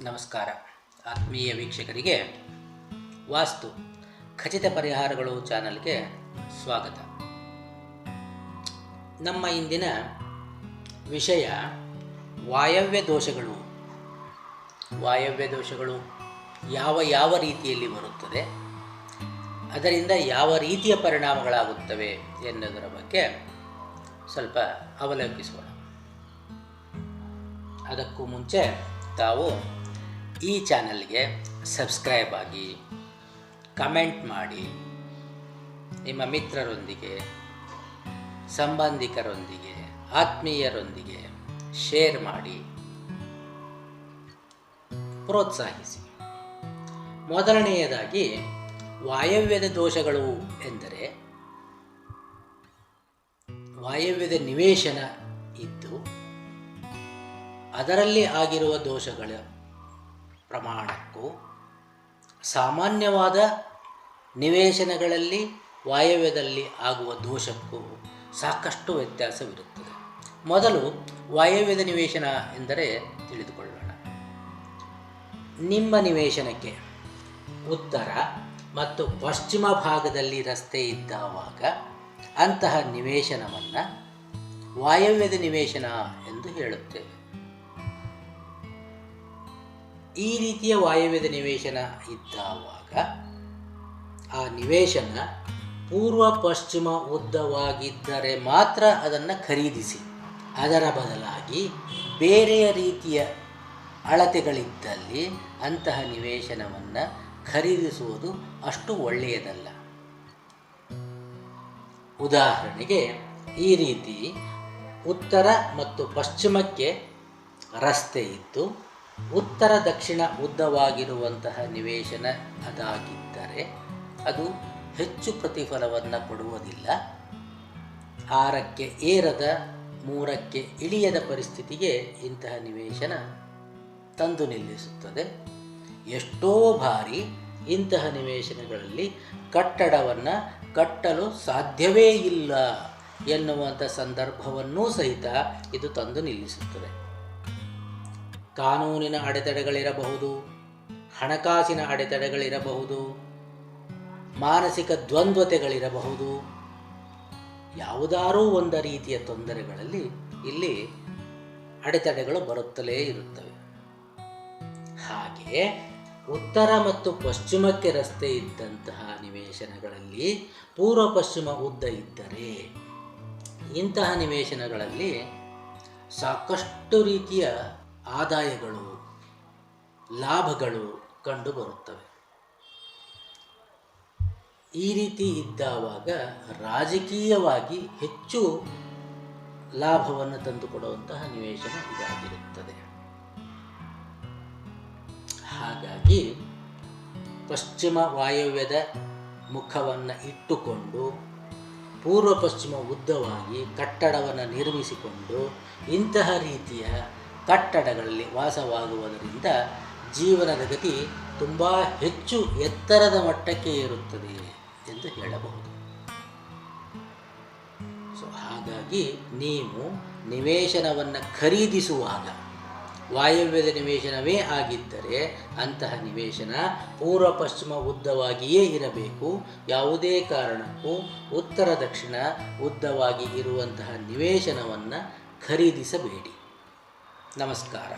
ನಮಸ್ಕಾರ. ಆತ್ಮೀಯ ವೀಕ್ಷಕರಿಗೆ ವಾಸ್ತು ಖಚಿತ ಪರಿಹಾರಗಳು ಚಾನಲ್ಗೆ ಸ್ವಾಗತ. ನಮ್ಮ ಇಂದಿನ ವಿಷಯ ವಾಯವ್ಯ ದೋಷಗಳು. ವಾಯವ್ಯ ದೋಷಗಳು ಯಾವ ಯಾವ ರೀತಿಯಲ್ಲಿ ಬರುತ್ತದೆ, ಅದರಿಂದ ಯಾವ ರೀತಿಯ ಪರಿಣಾಮಗಳಾಗುತ್ತವೆ ಎನ್ನುವುದರ ಬಗ್ಗೆ ಸ್ವಲ್ಪ ಅವಲೋಕಿಸೋಣ. ಅದಕ್ಕೂ ಮುಂಚೆ ತಾವು ಈ ಚಾನಲ್ಗೆ ಸಬ್ಸ್ಕ್ರೈಬ್ ಆಗಿ, ಕಮೆಂಟ್ ಮಾಡಿ. ನಿಮ್ಮ ಮಿತ್ರರೊಂದಿಗೆ, ಸಂಬಂಧಿಕರೊಂದಿಗೆ, ಆತ್ಮೀಯರೊಂದಿಗೆ ಶೇರ್ ಮಾಡಿ. ಪ್ರೋತ್ಸಾಹಿಸಿ. ಮೊದಲನೆಯದಾಗಿ, ವಾಯವ್ಯದ ದೋಷಗಳು ಎಂದರೆ, ವಾಯವ್ಯದ ನಿವೇಶನ ಇದ್ದು, ಅದರಲ್ಲಿ ಆಗಿರುವ ದೋಷಗಳ ಪ್ರಮಾಣಕ್ಕೂ ಸಾಮಾನ್ಯವಾದ ನಿವೇಶನಗಳಲ್ಲಿ ವಾಯವ್ಯದಲ್ಲಿ ಆಗುವ ದೋಷಕ್ಕೂ ಸಾಕಷ್ಟು ವ್ಯತ್ಯಾಸವಿರುತ್ತದೆ. ಮೊದಲು ವಾಯವ್ಯದ ನಿವೇಶನ ಎಂದರೆ ತಿಳಿದುಕೊಳ್ಳೋಣ. ನಿಮ್ಮ ನಿವೇಶನಕ್ಕೆ ಉತ್ತರ ಮತ್ತು ಪಶ್ಚಿಮ ಭಾಗದಲ್ಲಿ ರಸ್ತೆ ಇದ್ದಾವಾಗ ಅಂತಹ ನಿವೇಶನವನ್ನು ವಾಯವ್ಯದ ನಿವೇಶನ ಎಂದು ಹೇಳುತ್ತೇವೆ. ಈ ರೀತಿಯ ವಾಯುವ್ಯದ ನಿವೇಶನ ಇದ್ದಾವಾಗ ಆ ನಿವೇಶನ ಪೂರ್ವ ಪಶ್ಚಿಮ ಉದ್ದವಾಗಿದ್ದರೆ ಮಾತ್ರ ಅದನ್ನು ಖರೀದಿಸಿ. ಅದರ ಬದಲಾಗಿ ಬೇರೆಯ ರೀತಿಯ ಅಳತೆಗಳಿದ್ದಲ್ಲಿ ಅಂತಹ ನಿವೇಶನವನ್ನು ಖರೀದಿಸುವುದು ಅಷ್ಟು ಒಳ್ಳೆಯದಲ್ಲ. ಉದಾಹರಣೆಗೆ ಈ ರೀತಿ ಉತ್ತರ ಮತ್ತು ಪಶ್ಚಿಮಕ್ಕೆ ರಸ್ತೆ ಇದ್ದು ಉತ್ತರ ದಕ್ಷಿಣ ಉದ್ದವಾಗಿರುವಂತಹ ನಿವೇಶನ ಅದಾಗಿದ್ದರೆ ಅದು ಹೆಚ್ಚು ಪ್ರತಿಫಲವನ್ನು ಕೊಡುವುದಿಲ್ಲ. ಆರಕ್ಕೆ ಏರದ, ಮೂರಕ್ಕೆ ಇಳಿಯದ ಪರಿಸ್ಥಿತಿಗೆ ಇಂತಹ ನಿವೇಶನ ತಂದು ನಿಲ್ಲಿಸುತ್ತದೆ. ಎಷ್ಟೋ ಬಾರಿ ಇಂತಹ ನಿವೇಶನಗಳಲ್ಲಿ ಕಟ್ಟಡವನ್ನು ಕಟ್ಟಲು ಸಾಧ್ಯವೇ ಇಲ್ಲ ಎನ್ನುವಂಥ ಸಂದರ್ಭವನ್ನೂ ಸಹಿತ ಇದು ತಂದು ನಿಲ್ಲಿಸುತ್ತದೆ. ಕಾನೂನಿನ ಅಡೆತಡೆಗಳಿರಬಹುದು, ಹಣಕಾಸಿನ ಅಡೆತಡೆಗಳಿರಬಹುದು, ಮಾನಸಿಕ ದ್ವಂದ್ವತೆಗಳಿರಬಹುದು. ಯಾವುದಾರೂ ಒಂದು ರೀತಿಯ ತೊಂದರೆಗಳಲ್ಲಿ ಇಲ್ಲಿ ಅಡೆತಡೆಗಳು ಬರುತ್ತಲೇ ಇರುತ್ತವೆ. ಹಾಗೆ ಉತ್ತರ ಮತ್ತು ಪಶ್ಚಿಮಕ್ಕೆ ರಸ್ತೆ ಇದ್ದಂತಹ ನಿವೇಶನಗಳಲ್ಲಿ ಪೂರ್ವ ಪಶ್ಚಿಮ ಉದ್ದ ಇದ್ದರೆ ಇಂತಹ ನಿವೇಶನಗಳಲ್ಲಿ ಸಾಕಷ್ಟು ರೀತಿಯ ಆದಾಯಗಳು, ಲಾಭಗಳು ಕಂಡುಬರುತ್ತವೆ. ಈ ರೀತಿ ಇದ್ದಾವಾಗ ರಾಜಕೀಯವಾಗಿ ಹೆಚ್ಚು ಲಾಭವನ್ನು ತಂದುಕೊಡುವಂತಹ ನಿವೇಶನ ಇದಾಗಿರುತ್ತದೆ. ಹಾಗಾಗಿ ಪಶ್ಚಿಮ ವಾಯವ್ಯದ ಮುಖವನ್ನು ಇಟ್ಟುಕೊಂಡು, ಪೂರ್ವ ಪಶ್ಚಿಮ ಉದ್ದವಾಗಿ ಕಟ್ಟಡವನ್ನು ನಿರ್ಮಿಸಿಕೊಂಡು ಇಂತಹ ರೀತಿಯ ಕಟ್ಟಡಗಳಲ್ಲಿ ವಾಸವಾಗುವುದರಿಂದ ಜೀವನದ ಗತಿ ತುಂಬ ಹೆಚ್ಚು ಎತ್ತರದ ಮಟ್ಟಕ್ಕೆ ಇರುತ್ತದೆ ಎಂದು ಹೇಳಬಹುದು. ಸೊ ಹಾಗಾಗಿ ನೀವು ನಿವೇಶನವನ್ನು ಖರೀದಿಸುವಾಗ, ವಾಯವ್ಯದ ನಿವೇಶನವೇ ಆಗಿದ್ದರೆ ಅಂತಹ ನಿವೇಶನ ಪೂರ್ವ ಪಶ್ಚಿಮ ಉದ್ದವಾಗಿಯೇ ಇರಬೇಕು. ಯಾವುದೇ ಕಾರಣಕ್ಕೂ ಉತ್ತರ ದಕ್ಷಿಣ ಉದ್ದವಾಗಿ ಇರುವಂತಹ ನಿವೇಶನವನ್ನು ಖರೀದಿಸಬೇಡಿ. ನಮಸ್ಕಾರ